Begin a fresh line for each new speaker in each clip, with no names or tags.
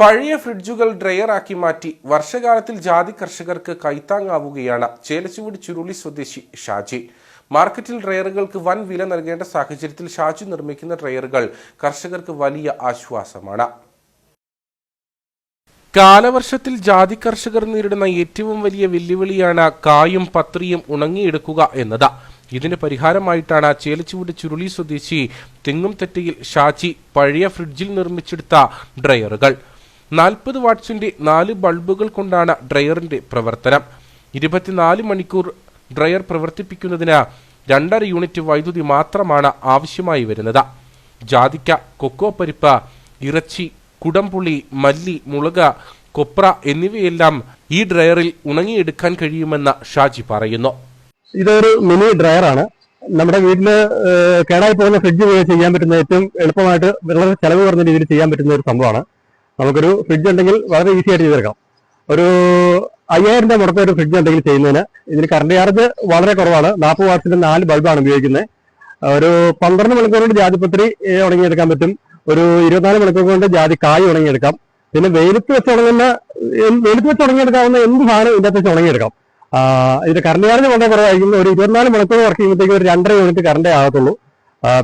പഴയ ഫ്രിഡ്ജുകൾ ഡ്രയറാക്കി മാറ്റി വർഷകാലത്തിൽ ജാതി കർഷകർക്ക് കൈത്താങ്ങാവുകയാണ് ചേലച്ചുവട് ചുരുളി സ്വദേശി ഷാജി. മാർക്കറ്റിൽ ഡ്രയറുകൾക്ക് വൻ വില നൽകേണ്ട സാഹചര്യത്തിൽ ഷാജി നിർമ്മിക്കുന്ന ഡ്രയറുകൾ കർഷകർക്ക് വലിയ ആശ്വാസമാണ്. കാലവർഷത്തിൽ ജാതി കർഷകർ നേരിടുന്ന ഏറ്റവും വലിയ വെല്ലുവിളിയാണ് കായും പത്രിയും ഉണങ്ങിയെടുക്കുക എന്നത്. ഇതിന് പരിഹാരമായിട്ടാണ് ചേലച്ചുവട് ചുരുളി സ്വദേശി തെങ്ങും തെറ്റയിൽ ഷാജി പഴയ ഫ്രിഡ്ജിൽ നിർമ്മിച്ചെടുത്ത ഡ്രയറുകൾ. നാൽപ്പത് വാട്ട്സിന്റെ നാല് ബൾബുകൾ കൊണ്ടാണ് ഡ്രയറിന്റെ പ്രവർത്തനം. ഇരുപത്തിനാല് മണിക്കൂർ ഡ്രയർ പ്രവർത്തിപ്പിക്കുന്നതിന് രണ്ടര യൂണിറ്റ് വൈദ്യുതി മാത്രമാണ് ആവശ്യമായി വരുന്നത്. ജാതിക്ക കൊക്കോ പരിപ്പ് ഇറച്ചി കുടംപുളി മല്ലി മുളക് കൊപ്ര എന്നിവയെല്ലാം ഈ ഡ്രയറിൽ ഉണങ്ങിയെടുക്കാൻ കഴിയുമെന്ന് ഷാജി പറയുന്നു.
ഇതൊരു മിനി ഡ്രയറാണ്. നമ്മുടെ വീട്ടിൽ കേടായി പോകുന്ന ഫ്രിഡ്ജ് ചെയ്യാൻ പറ്റുന്ന ഏറ്റവും എളുപ്പമായിട്ട് വളരെ ചെലവ് കുറഞ്ഞ രീതിയിൽ ചെയ്യാൻ പറ്റുന്ന ഒരു സംഭവമാണ്. നമുക്കൊരു ഫ്രിഡ്ജ് ഉണ്ടെങ്കിൽ വളരെ ഈസി ആയിട്ട് ചെയ്തെടുക്കാം. ഒരു അയ്യായിരം രൂപ മുടക്കം ഒരു ഫ്രിഡ്ജ് ഉണ്ടെങ്കിൽ ചെയ്യുന്നതിന് ഇതിന് കറണ്ട് ചാർജ് വളരെ കുറവാണ്. നാൽപ്പത് വാട്സിന്റെ നാല് ബൾബാണ് ഉപയോഗിക്കുന്നത്. ഒരു പന്ത്രണ്ട് മണിക്കൂർ കൊണ്ട് ജാതിപത്രി ഉണങ്ങിയെടുക്കാൻ പറ്റും. ഒരു ഇരുപത്തിനാല് മണിക്കൂർ കൊണ്ട് ജാതി കായ് ഉണങ്ങിയെടുക്കാം. പിന്നെ വെയിലത്ത് വെച്ച് ഉണങ്ങുന്ന വെയിലത്ത് വെച്ച് ഉണങ്ങിയെടുക്കാവുന്ന എന്ത് സാധനം ഇതിനകത്ത് വെച്ച് ഉണങ്ങിയെടുക്കാം. ഇതിന്റെ കറണ്ട് ചാർജ് വളരെ കുറവായിരിക്കും. ഒരു ഇരുപത്തിനാല് മണിക്കൂർ വർക്ക് ചെയ്യുമ്പോഴത്തേക്ക് ഒരു രണ്ടര യൂണിറ്റ് കറണ്ടേ ആകത്തുള്ളൂ.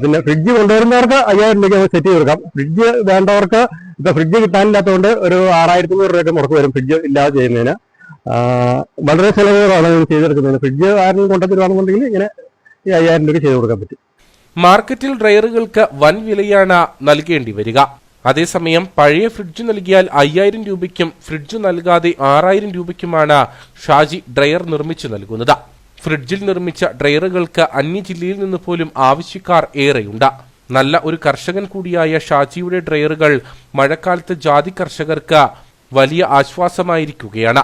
പിന്നെ ഫ്രിഡ്ജ് കൊണ്ടുവരുന്നവർക്ക് അയ്യായിരം രൂപയ്ക്ക് സെറ്റ് ചെയ്ത് കൊടുക്കാം. ഫ്രിഡ്ജ് വേണ്ടവർക്ക് ഇപ്പൊ ഫ്രിഡ്ജ് കിട്ടാനില്ലാത്തതുകൊണ്ട് ഒരു ആറായിരത്തി നൂറ് രൂപയ്ക്ക് മുടക്ക് വരും ഫ്രിഡ്ജ് ഇല്ലാതെ ചെയ്യുന്നതിന്. വളരെ ചെലവുകളാണ് ചെയ്തെടുക്കുന്നത്. ഫ്രിഡ്ജ് ആരെങ്കിലും കൊണ്ടുവരുവാണെന്നുണ്ടെങ്കിൽ ഇങ്ങനെ ഈ അയ്യായിരം രൂപയ്ക്ക് ചെയ്ത് കൊടുക്കാൻ പറ്റും.
മാർക്കറ്റിൽ ഡ്രയറുകൾക്ക് വൻ വിലയാണ് നൽകേണ്ടി വരിക. അതേസമയം പഴയ ഫ്രിഡ്ജ് നൽകിയാൽ അയ്യായിരം രൂപയ്ക്കും ഫ്രിഡ്ജ് നൽകാതെ ആറായിരം രൂപയ്ക്കുമാണ് ഷാജി ഡ്രയർ നിർമ്മിച്ചു നൽകുന്നത്. ഫ്രിഡ്ജിൽ നിർമ്മിച്ച ഡ്രയറുകൾക്ക് അന്യ ജില്ലയിൽ നിന്ന് പോലും ആവശ്യക്കാർ ഏറെയുണ്ട്. നല്ല ഒരു കർഷകൻ കൂടിയായ ഷാജിയുടെ ഡ്രയറുകൾ മഴക്കാലത്ത് ജാതി കർഷകർക്ക് വലിയ ആശ്വാസമായിരിക്കുകയാണ്.